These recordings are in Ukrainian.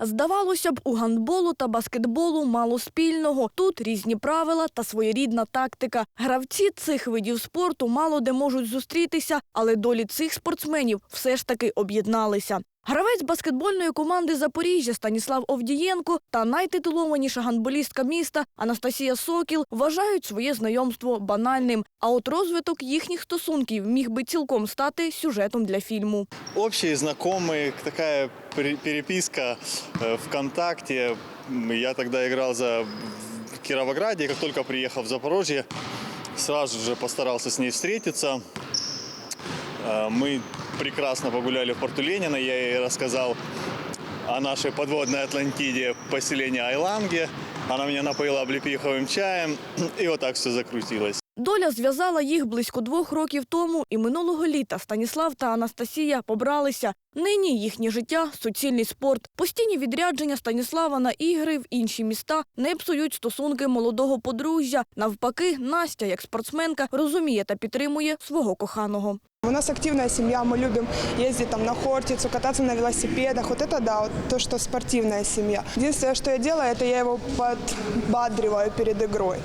Здавалося б, у гандболу та баскетболу мало спільного. Тут різні правила та своєрідна тактика. Гравці цих видів спорту мало де можуть зустрітися, але долі цих спортсменів все ж таки об'єдналися. Гравець баскетбольної команди Запоріжжя Станіслав Овдієнко та найтитулованіша гандболістка міста Анастасія Сокіл вважають своє знайомство банальним. А от розвиток їхніх стосунків міг би цілком стати сюжетом для фільму. Общие знакомые, такая пере- переписка э, ВКонтакте. Я тогда играл за в Кировограде, и как только приехал в Запорожье, сразу же постарался с ней встретиться. Э, Мы прекрасно погуляли в порту Ленина, я ей рассказал о нашей подводной Атлантиде поселении Айланге. Она меня напоила облепиховым чаем, и вот так все закрутилось. Доля зв'язала їх близько двох років тому, і минулого літа Станіслав та Анастасія побралися. Нині їхнє життя суцільний спорт. Постійні відрядження Станіслава на ігри в інші міста не псують стосунки молодого подружжя. Навпаки, Настя, як спортсменка, розуміє та підтримує свого коханого. У нас активная семья, мы любим ездить там на Хортицу, кататься на велосипедах. Вот это да, вот то, что спортивная семья. Единственное, что я делаю, это я его подбадриваю перед игрой.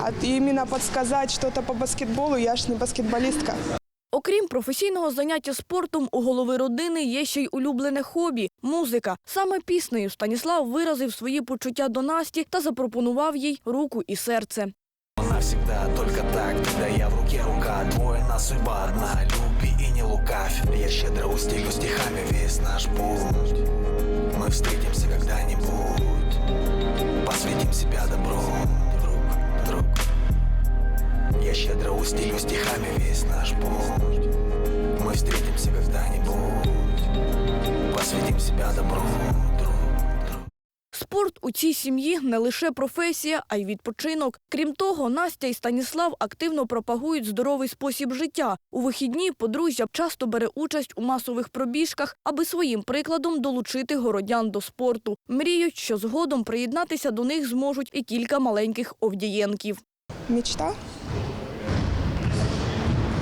А именно подсказать что-то по баскетболу, я ж не баскетболистка. Окрім професійного заняття спортом, у голови родини є ще й улюблене хобі музика. Саме піснею Станіслав виразив свої почуття до Насті та запропонував їй руку і серце. Навсегда только так, когда я в руке рука Двойна судьба одна, люби и не лукавь Я щедро устелю стихами весь наш путь Мы встретимся когда-нибудь Посвятим себя добру, устелю стихами весь наш путь Мы встретимся когда-нибудь Посвятим себя добру, Спорт у цій сім'ї не лише професія, а й відпочинок. Крім того, Настя і Станіслав активно пропагують здоровий спосіб життя. У вихідні подружжя часто бере участь у масових пробіжках, аби своїм прикладом долучити городян до спорту. Мріють, що згодом приєднатися до них зможуть і кілька маленьких овдієнків. Мечта?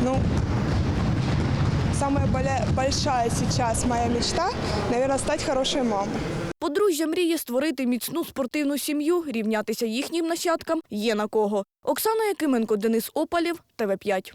Ну, самая большая сейчас моя мечта, наверное, стать хорошей мамой. Подружжя мріє створити міцну спортивну сім'ю, рівнятися їхнім нащадкам є на кого. Оксана Якименко, Денис Опалів, ТВ5.